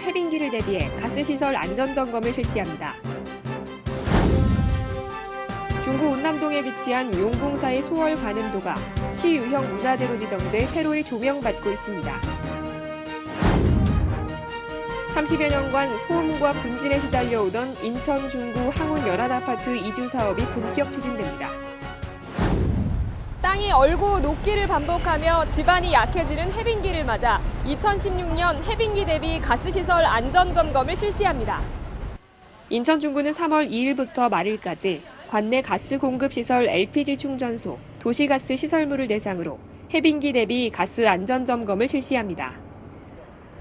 해빙기를 대비해 가스시설 안전점검을 실시합니다. 중구 운남동에 위치한 용궁사의 수월 관음도가 시유형 문화재로 지정돼 새로이 조명받고 있습니다. 30여 년간 소음과 분진에 시달려오던 인천 중구 항운 열한 아파트 이주 사업이 본격 추진됩니다. 땅이 얼고 녹기를 반복하며 집안이 약해지는 해빙기를 맞아 2016년 해빙기 대비 가스시설 안전점검을 실시합니다. 인천 중구는 3월 2일부터 말일까지 관내 가스 공급 시설 LPG 충전소, 도시가스 시설물을 대상으로 해빙기 대비 가스 안전 점검을 실시합니다.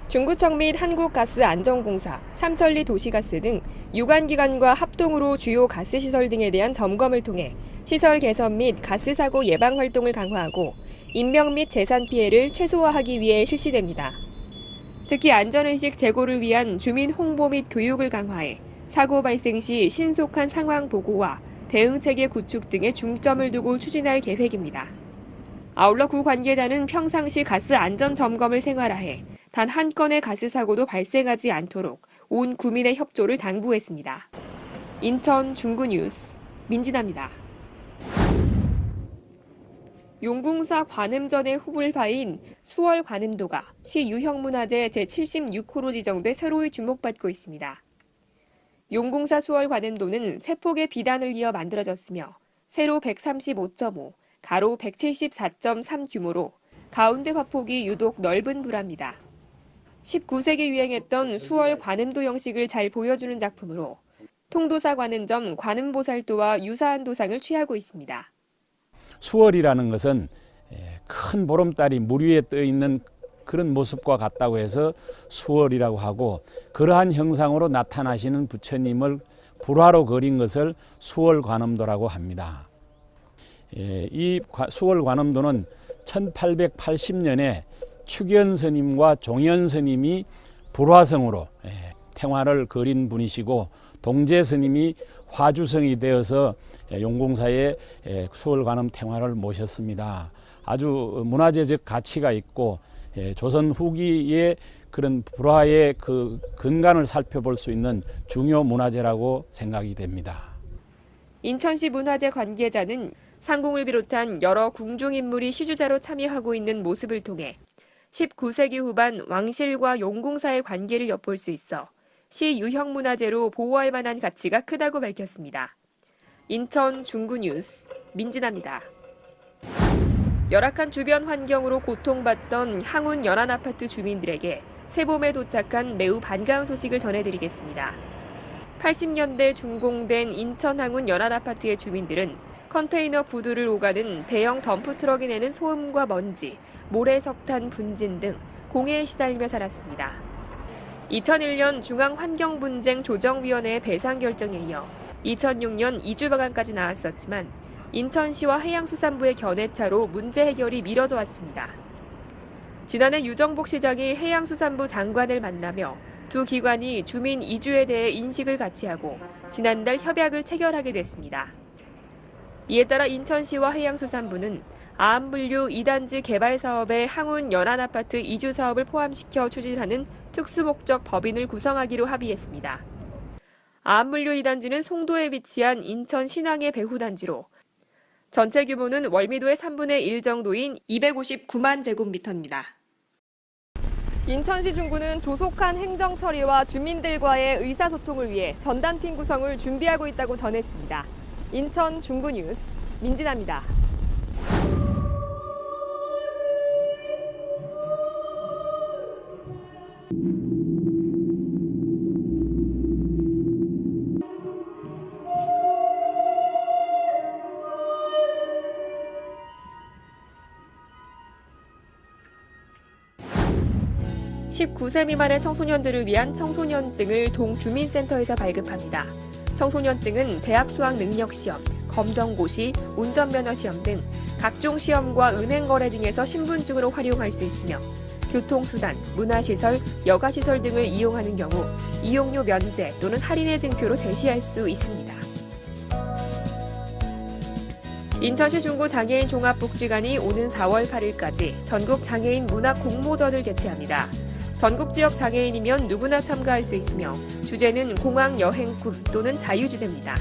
중구청 및 한국가스안전공사, 삼천리 도시가스 등 유관기관과 합동으로 주요 가스 시설 등에 대한 점검을 통해 시설 개선 및 가스 사고 예방 활동을 강화하고 인명 및 재산 피해를 최소화하기 위해 실시됩니다. 특히 안전의식 제고를 위한 주민 홍보 및 교육을 강화해 사고 발생 시 신속한 상황 보고와 대응 체계 구축 등에 중점을 두고 추진할 계획입니다. 아울러 구 관계자는 평상시 가스 안전 점검을 생활화해 단 한 건의 가스 사고도 발생하지 않도록 온 구민의 협조를 당부했습니다. 인천 중구 뉴스 민진아입니다. 용궁사 관음전의 후불파인 수월 관음도가 시 유형문화재 제76호로 지정돼 새로이 주목받고 있습니다. 용궁사 수월 관음도는 세 폭의 비단을 이어 만들어졌으며 세로 135.5, 가로 174.3 규모로 가운데 화폭이 유독 넓은 불화입니다. 19세기 유행했던 수월 관음도 형식을 잘 보여주는 작품으로 통도사 관음점 관음보살도와 유사한 도상을 취하고 있습니다. 수월이라는 것은 예, 큰 보름달이 물 위에 떠 있는 그런 모습과 같다고 해서 수월이라고 하고 그러한 형상으로 나타나시는 부처님을 불화로 그린 것을 수월 관음도라고 합니다. 예, 이 과- 수월 관음도는 1880년에 축연 스님과 종연 스님이 불화성으로 예, 태화를 그린 분이시고 동재 스님이 화주성이 되어서 예, 용궁사에 예, 수월관음 태화를 모셨습니다. 아주 문화재적 가치가 있고 예, 조선 후기의 그런 불화의 그 근간을 살펴볼 수 있는 중요 문화재라고 생각이 됩니다. 인천시 문화재 관계자는 상공을 비롯한 여러 궁중 인물이 시주자로 참여하고 있는 모습을 통해 19세기 후반 왕실과 용궁사의 관계를 엿볼 수 있어 시 유형 문화재로 보호할 만한 가치가 크다고 밝혔습니다. 인천 중구 뉴스 민진아입니다. 열악한 주변 환경으로 고통받던 항운 연안 아파트 주민들에게 새봄에 도착한 매우 반가운 소식을 전해드리겠습니다. 80년대 준공된 인천 항운 연안 아파트의 주민들은 컨테이너 부두를 오가는 대형 덤프 트럭이 내는 소음과 먼지, 모래 석탄 분진 등 공해에 시달리며 살았습니다. 2001년 중앙환경분쟁 조정위원회의 배상 결정에 이어 2006년 이주 방안까지 나왔었지만 인천시와 해양수산부의 견해차로 문제 해결이 미뤄져 왔습니다. 지난해 유정복 시장이 해양수산부 장관을 만나며 두 기관이 주민 이주에 대해 인식을 같이 하고 지난달 협약을 체결하게 됐습니다. 이에 따라 인천시와 해양수산부는 아암분류 2단지 개발 사업에 항운 연안 아파트 이주 사업을 포함시켜 추진하는 특수목적 법인을 구성하기로 합의했습니다. 아암분류 2단지는 송도에 위치한 인천 신항의 배후단지로 전체 규모는 월미도의 3분의 1 정도인 259만 제곱미터입니다. 인천시 중구는 조속한 행정 처리와 주민들과의 의사소통을 위해 전담팀 구성을 준비하고 있다고 전했습니다. 인천 중구 뉴스 민진아입니다. 음. 19세 미만의 청소년들을 위한 청소년증을 동주민센터에서 발급합니다. 청소년증은 대학 수학 능력 시험, 검정고시, 운전면허 시험 등 각종 시험과 은행 거래 등에서 신분증으로 활용할 수 있으며 교통수단, 문화시설, 여가시설 등을 이용하는 경우 이용료 면제 또는 할인의 증표로 제시할 수 있습니다. 인천시 중구 장애인 종합복지관이 오는 4월 8일까지 전국 장애인 문화 공모전을 개최합니다. 전국 지역 장애인이면 누구나 참가할 수 있으며 주제는 공항 여행쿨 또는 자유주제입니다.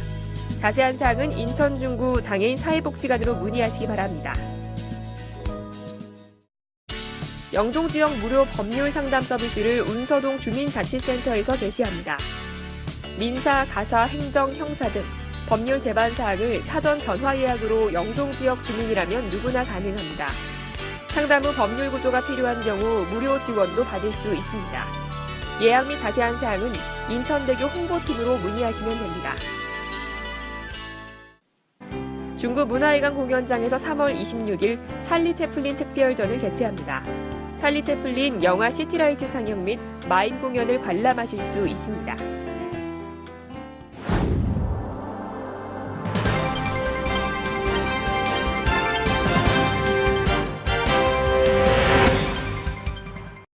자세한 사항은 인천 중구 장애인 사회복지관으로 문의하시기 바랍니다. 영종 지역 무료 법률 상담 서비스를 운서동 주민자치센터에서 제시합니다. 민사, 가사, 행정, 형사 등 법률 제반 사항을 사전 전화 예약으로 영종 지역 주민이라면 누구나 가능합니다. 상담 후 법률 구조가 필요한 경우 무료 지원도 받을 수 있습니다. 예약 및 자세한 사항은 인천대교 홍보팀으로 문의하시면 됩니다. 중구 문화회관 공연장에서 3월 26일 찰리 채플린 특별전을 개최합니다. 찰리 채플린 영화 시티라이트 상영 및 마임 공연을 관람하실 수 있습니다.